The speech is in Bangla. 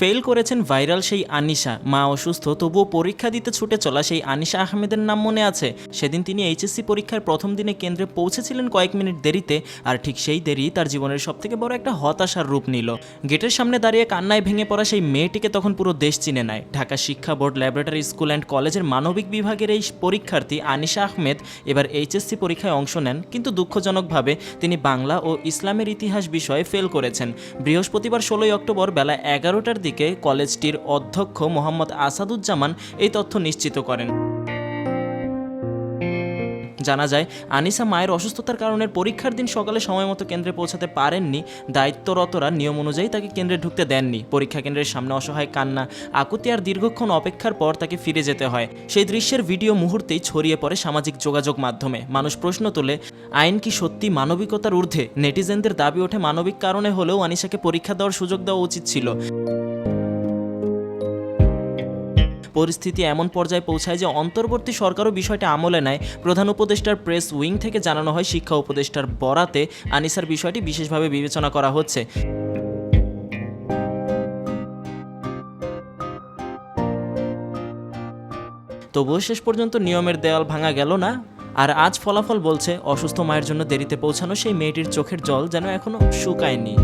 ফেল করেছেন ভাইরাল সেই আনিশা। মা অসুস্থ, তবুও পরীক্ষা দিতে ছুটে চলা সেই আনিশা আহমেদের নাম মনে আছে। সেদিন তিনি এইচএসসি পরীক্ষার প্রথম দিনে কেন্দ্রে পৌঁছেছিলেন কয়েক মিনিট দেরিতে, আর ঠিক সেই দেরি তার জীবনের সবথেকে বড় একটা হতাশার রূপ নিল। গেটের সামনে দাঁড়িয়ে কান্নায় ভেঙে পড়া সেই মেয়েটিকে তখন পুরো দেশ চিনে নেয়। ঢাকা শিক্ষা বোর্ড, ল্যাবরেটরি স্কুল অ্যান্ড কলেজের মানবিক বিভাগের এই পরীক্ষার্থী আনিশা আহমেদ এবার এইচএসসি পরীক্ষায় অংশ নেন, কিন্তু দুঃখজনকভাবে তিনি বাংলা ও ইসলামের ইতিহাস বিষয়ে ফেল করেছেন। বৃহস্পতিবার ষোলোই অক্টোবর বেলা এগারোটার দিকে কলেজটির অধ্যক্ষ মোহাম্মদ আসাদুজ্জামান এই তথ্য নিশ্চিত করেন। জানা যায়, আনিসা মায়ের অসুস্থতার কারণে পরীক্ষার দিন সকালে সময় মতো কেন্দ্রে পৌঁছাতে পারেননি। দায়িত্বরতরা নিয়ম অনুযায়ী তাকে কেন্দ্রে ঢুকতে দেননি। পরীক্ষা কেন্দ্রের সামনে অসহায় কান্না, আকুতি আর দীর্ঘক্ষণ অপেক্ষার পর তাকে ফিরে যেতে হয়। সেই দৃশ্যের ভিডিও মুহূর্তেই ছড়িয়ে পড়ে সামাজিক যোগাযোগ মাধ্যমে। মানুষ প্রশ্ন তোলে, আইন কি সত্যি মানবিকতার ঊর্ধ্বে? নেটিজেনদের দাবি ওঠে মানবিক কারণে হলেও আনিসাকে পরীক্ষা দেওয়ার সুযোগ দেওয়া উচিত ছিল। পরিস্থিতি এমন পর্যায়ে পৌঁছায় যে অন্তর্বর্তী সরকারও বিষয়টা আমলে নেয়। প্রধান উপদেষ্টার প্রেস উইং থেকে জানানো হয়, শিক্ষা উপদেষ্টার বরাতে আনিসার বিষয়টি বিশেষভাবে বিবেচনা করা হচ্ছে। তবুও শেষ পর্যন্ত নিয়মের দেওয়াল ভাঙা গেল না। আর আজ ফলাফল বলছে, অসুস্থ মায়ের জন্য দেরিতে পৌঁছানো সেই মেয়েটির চোখের জল যেন এখনও শুকায়নি।